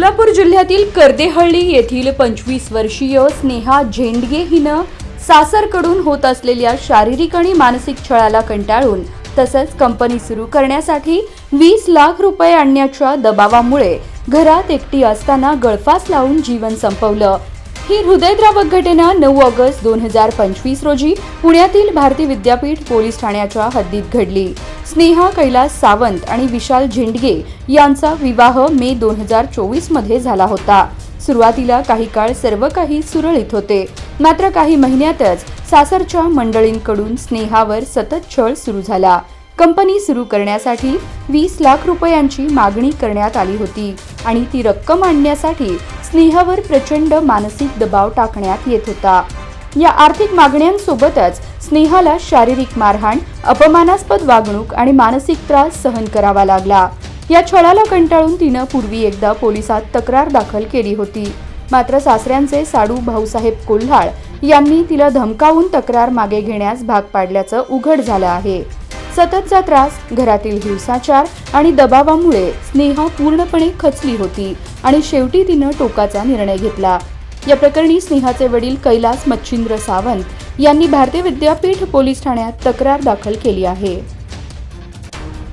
सोलापूर जिल्ह्यातील कर्देहळ्ळी येथील पंचवीस वर्षीय स्नेहा झेंडगे हिनं सासरकडून होत असलेल्या शारीरिक आणि मानसिक छळाला कंटाळून तसंच कंपनी सुरू करण्यासाठी वीस लाख रुपये आणण्याच्या दबावामुळे घरात एकटी असताना गळफास लावून जीवन संपवलं. ही हृदयद्रावक घटना नऊ ऑगस्ट दोन हजार पंचवीस रोजी पुण्यातील भारती विद्यापीठ पोलीस ठाण्याच्या हद्दीत घडली. स्नेहा कैलास सावंत आणि विशाल झेंडगे यांचा विवाह मे दोन हजार चोवीसमध्ये झाला होता. सुरुवातीला काही काळ सर्व काही सुरळीत होते. मात्र काही महिन्यातच सासरच्या मंडळींकडून स्नेहावर सतत छळ सुरू झाला. कंपनी सुरू करण्यासाठी वीस लाख रुपयांची मागणी करण्यात आली होती आणि ती रक्कम आणण्यासाठी स्नेहावर प्रचंड मानसिक दबाव टाकण्यात येत होता. या आर्थिक मागण्यांसोबतच स्नेहाला शारीरिक मारहाण अपमानास्पद वागणूक आणि मानसिक त्रास सहन करावा लागला. या छळाला कंटाळून तिनं पूर्वी एकदा पोलिसात तक्रार दाखल केली होती. मात्र सासऱ्यांचे साडू भाऊसाहेब कोल्हाळ यांनी तिला धमकावून तक्रार मागे घेण्यास भाग पाडल्याचं उघड झालं आहे. सततचा त्रास घरातील हिंसाचार आणि दबावामुळे स्नेहा पूर्णपणे खचली होती आणि शेवटी तिनं टोकाचा निर्णय घेतला. या प्रकरणी स्नेहाचे वडील कैलास मच्छिंद्र सावंत यांनी भारतीय विद्यापीठ पोलीस ठाण्यात तक्रार दाखल केली आहे.